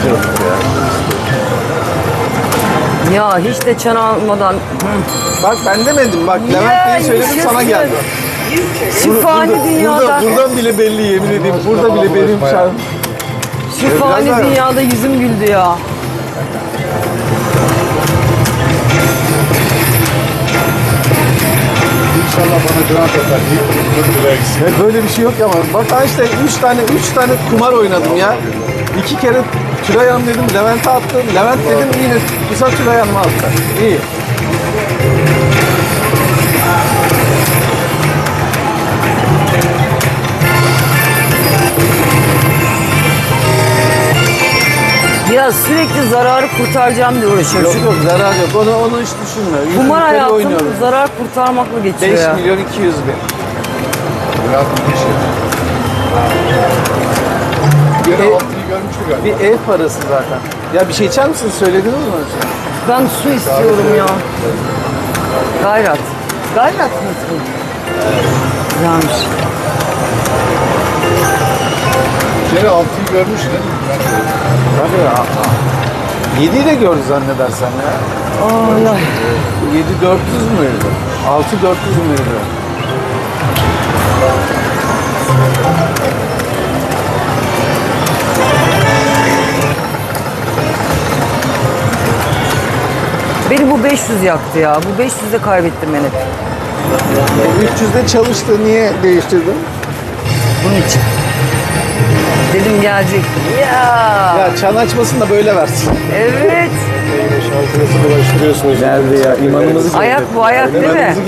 istiyorduk ya. Ya hiç de çan almadan. Bak ben demedim bak Ya, Levent Bey'i söyledim sana geldi. Şifani Burada- dünyada. Burada, buradan bile belli yemin edeyim. Burada bile benim şarkım. Şifani dünyada yüzüm güldü ya. İnşallah bana grant atar. Ya böyle bir şey yok ama bak ben işte 3 tane 3 tane kumar oynadım ya. İki kere Tülay Hanım dedim Levent'e attım. Levent dedim yine bu sefer Tülay Hanım'a attı. İyi. Biraz sürekli zararı kurtaracağım diye uğraşıyorum. Yok yok zarar yok. Onu, onu hiç düşünme. Kumar yukarı hayatım oynuyorum. zarar kurtarmakla geçiyor 5 ya. milyon 200 bin. Grant bir şey. Bir görmüştü galiba. Bir ev parası zaten. Ya bir şey içer misiniz? Söylediniz mi? Ben su istiyorum ya. Gayrat. Gayrat mı? Güzelmiş. Kere altıyı görmüştü. Tabii ya. 7'yi de gördü zannedersen ya. Ay ay. 7 400 müydü? 6 400 müydü? Bu 500 yaktı ya. Bu 500'de kaybettim ben hep. 300'de çalıştı. Niye değiştirdin? Bunun için. Dedim gelecek. Ya. Ya çan açmasın da böyle versin. Evet. Şarkınızı dolaştırıyorsunuz. Nerede ya? İmanımızı Ayak bu ayak değil mi? İmanımızı.